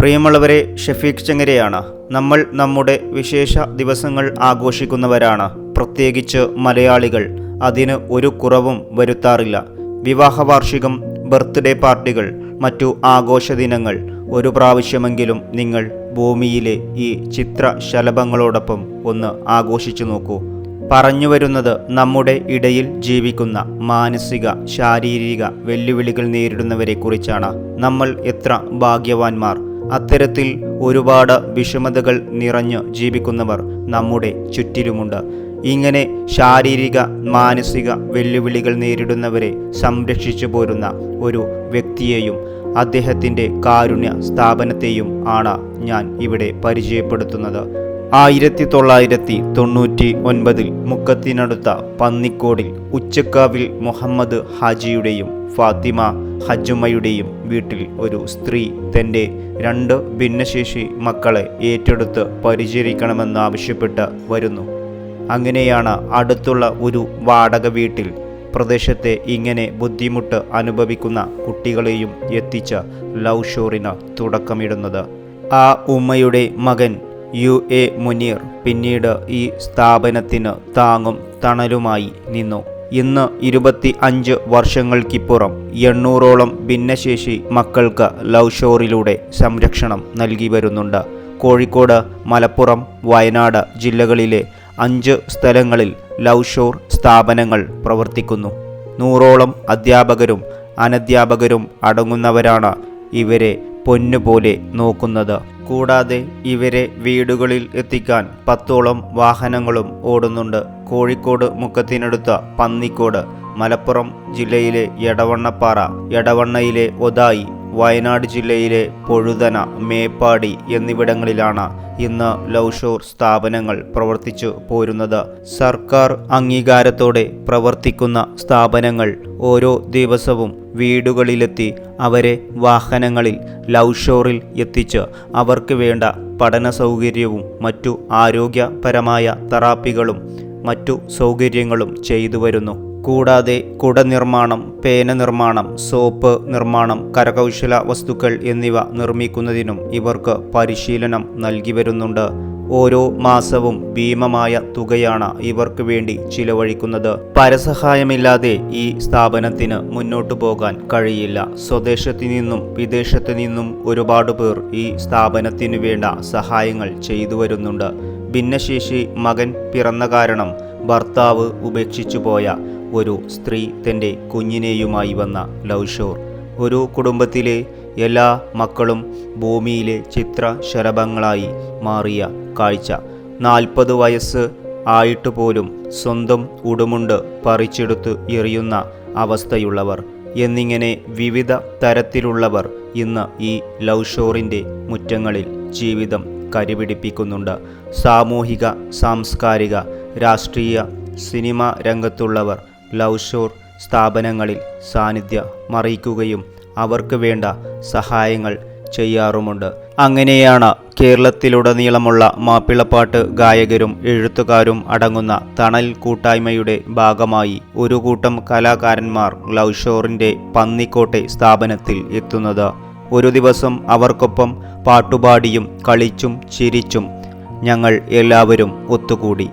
പ്രിയമുള്ളവരെ ഷഫീഖ് ചെങ്ങരയാണ്. നമ്മൾ നമ്മുടെ വിശേഷ ദിവസങ്ങൾ ആഘോഷിക്കുന്നവരാണ്. പ്രത്യേകിച്ച് മലയാളികൾ. അതിന് ഒരു കുറവും വരുത്താറില്ല. വിവാഹ വാർഷികം ബർത്ത്ഡേ പാർട്ടികൾ മറ്റു ആഘോഷ ദിനങ്ങൾ ഒരു പ്രാവശ്യമെങ്കിലും നിങ്ങൾ ഭൂമിയിലെ ഈ ചിത്ര ചിത്രശലഭങ്ങളോടൊപ്പം ഒന്ന് ആഘോഷിച്ചു നോക്കൂ. പറഞ്ഞു വരുന്നത് നമ്മുടെ ഇടയിൽ ജീവിക്കുന്ന മാനസിക ശാരീരിക വെല്ലുവിളികൾ നേരിടുന്നവരെ കുറിച്ചാണ് നമ്മൾ എത്ര ഭാഗ്യവാന്മാർ. അത്തരത്തിൽ ഒരുപാട് വിഷമതകൾ നിറഞ്ഞ് ജീവിക്കുന്നവർ നമ്മുടെ ചുറ്റിലുമുണ്ട്. ഇങ്ങനെ ശാരീരിക മാനസിക വെല്ലുവിളികൾ നേരിടുന്നവരെ സംരക്ഷിച്ചു പോരുന്ന ഒരു വ്യക്തിയെയും അദ്ദേഹത്തിന്റെ കാരുണ്യ സ്ഥാപനത്തെയും ആണ് ഞാൻ ഇവിടെ പരിചയപ്പെടുത്തുന്നത്. ആയിരത്തി തൊള്ളായിരത്തി തൊണ്ണൂറ്റി ഒൻപതിൽ മുക്കത്തിനടുത്ത പന്നിക്കോടിൽ ഉച്ചക്കാവിൽ മുഹമ്മദ് ഹാജിയുടെയും ഫാത്തിമ ഹജുമയുടെയും വീട്ടിൽ ഒരു സ്ത്രീ തന്റെ രണ്ട് ഭിന്നശേഷി മക്കളെ ഏറ്റെടുത്ത് പരിചരിക്കണമെന്നാവശ്യപ്പെട്ട് വരുന്നു. അങ്ങനെയാണ് അടുത്തുള്ള ഒരു വാടക വീട്ടിൽ പ്രദേശത്തെ ഇങ്ങനെ ബുദ്ധിമുട്ട് അനുഭവിക്കുന്ന കുട്ടികളെയും എത്തിച്ച ലവ് ഷോറിന് തുടക്കമിടുന്നത്. ആ ഉമ്മയുടെ മകൻ യു എ മുനീർ പിന്നീട് ഈ സ്ഥാപനത്തിന് താങ്ങും തണലുമായി നിന്നു. ഇന്ന് ഇരുപത്തി അഞ്ച് വർഷങ്ങൾക്കിപ്പുറം എണ്ണൂറോളം ഭിന്നശേഷി മക്കൾക്ക് ലവ് ഷോറിലൂടെ സംരക്ഷണം നൽകി വരുന്നുണ്ട്. കോഴിക്കോട് മലപ്പുറം വയനാട് ജില്ലകളിലെ അഞ്ച് സ്ഥലങ്ങളിൽ ലവ് ഷോർ സ്ഥാപനങ്ങൾ പ്രവർത്തിക്കുന്നു. നൂറോളം അധ്യാപകരും അനധ്യാപകരും അടങ്ങുന്നവരാണ് ഇവരെ പൊന്നുപോലെ നോക്കുന്നത്. കൂടാതെ ഇവരെ വീടുകളിൽ എത്തിക്കാൻ പത്തോളം വാഹനങ്ങളും ഓടുന്നുണ്ട്. കോഴിക്കോട് മുക്കത്തിനടുത്ത പന്നിക്കോട് മലപ്പുറം ജില്ലയിലെ എടവണ്ണപ്പാറ എടവണ്ണയിലെ ഒതായി വയനാട് ജില്ലയിലെ പൊഴുതന മേപ്പാടി എന്നിവിടങ്ങളിലാണ് ഇന്ന് ലൗഷോർ സ്ഥാപനങ്ങൾ പ്രവർത്തിച്ചു പോരുന്നത്. സർക്കാർ അംഗീകാരത്തോടെ പ്രവർത്തിക്കുന്ന സ്ഥാപനങ്ങൾ ഓരോ ദിവസവും വീടുകളിലെത്തി അവരെ വാഹനങ്ങളിൽ ലൗഷോറിൽ എത്തിച്ച് അവർക്ക് വേണ്ട പഠന സൗകര്യവും മറ്റു ആരോഗ്യപരമായ തെറാപ്പികളും മറ്റു സൗകര്യങ്ങളും ചെയ്തു വരുന്നു. കൂടാതെ കുട നിർമ്മാണം പേന നിർമ്മാണം സോപ്പ് നിർമ്മാണം കരകൗശല വസ്തുക്കൾ എന്നിവ നിർമ്മിക്കുന്നതിനും ഇവർക്ക് പരിശീലനം നൽകി വരുന്നുണ്ട്. ഓരോ മാസവും ഭീമമായ തുകയാണ് ഇവർക്ക് വേണ്ടി ചിലവഴിക്കുന്നത്. പരസഹായമില്ലാതെ ഈ സ്ഥാപനത്തിന് മുന്നോട്ടു പോകാൻ കഴിയില്ല. സ്വദേശത്തു നിന്നും വിദേശത്തു നിന്നും ഒരുപാട് പേർ ഈ സ്ഥാപനത്തിനു വേണ്ട സഹായങ്ങൾ ചെയ്തു വരുന്നുണ്ട്. ഭിന്നശേഷി മകൻ പിറന്ന കാരണം ഭർത്താവ് ഉപേക്ഷിച്ചു പോയ ഒരു സ്ത്രീ തന്റെ കുഞ്ഞിനെയുമായി വന്ന ലവ് ഷോർ ഒരു കുടുംബത്തിലെ എല്ലാ മക്കളും ഭൂമിയിലെ ചിത്രശലഭങ്ങളായി മാറിയ കാഴ്ച. നാൽപ്പത് വയസ്സ് ആയിട്ട് പോലും സ്വന്തം ഉടുമുണ്ട് പറിച്ചെടുത്ത് എറിയുന്ന അവസ്ഥയുള്ളവർ. എന്നിങ്ങനെ വിവിധ തരത്തിലുള്ളവർ ഇന്ന് ഈ ലവ് ഷോറിന്റെ മുറ്റങ്ങളിൽ ജീവിതം കരിപിടിപ്പിക്കുന്നുണ്ട്. സാമൂഹിക സാംസ്കാരിക രാഷ്ട്രീയ സിനിമ രംഗത്തുള്ളവർ ലവ് ഷോർ സ്ഥാപനങ്ങളിൽ സാന്നിധ്യം അറിയിക്കുകയും അവർക്ക് വേണ്ട സഹായങ്ങൾ ചെയ്യാറുമുണ്ട്. അങ്ങനെയാണ് കേരളത്തിലുടനീളമുള്ള മാപ്പിളപ്പാട്ട് ഗായകരും എഴുത്തുകാരും അടങ്ങുന്ന തണൽ കൂട്ടായ്മയുടെ ഭാഗമായി ഒരു കൂട്ടം കലാകാരന്മാർ ലൗഷോറിന്റെ ഷോറിന്റെ പന്നിക്കോട്ടെ സ്ഥാപനത്തിൽ എത്തുന്നത്. ഒരു ദിവസം അവർക്കൊപ്പം പാട്ടുപാടിയും കളിച്ചും ചിരിച്ചും ഞങ്ങൾ എല്ലാവരും ഒത്തുകൂടി.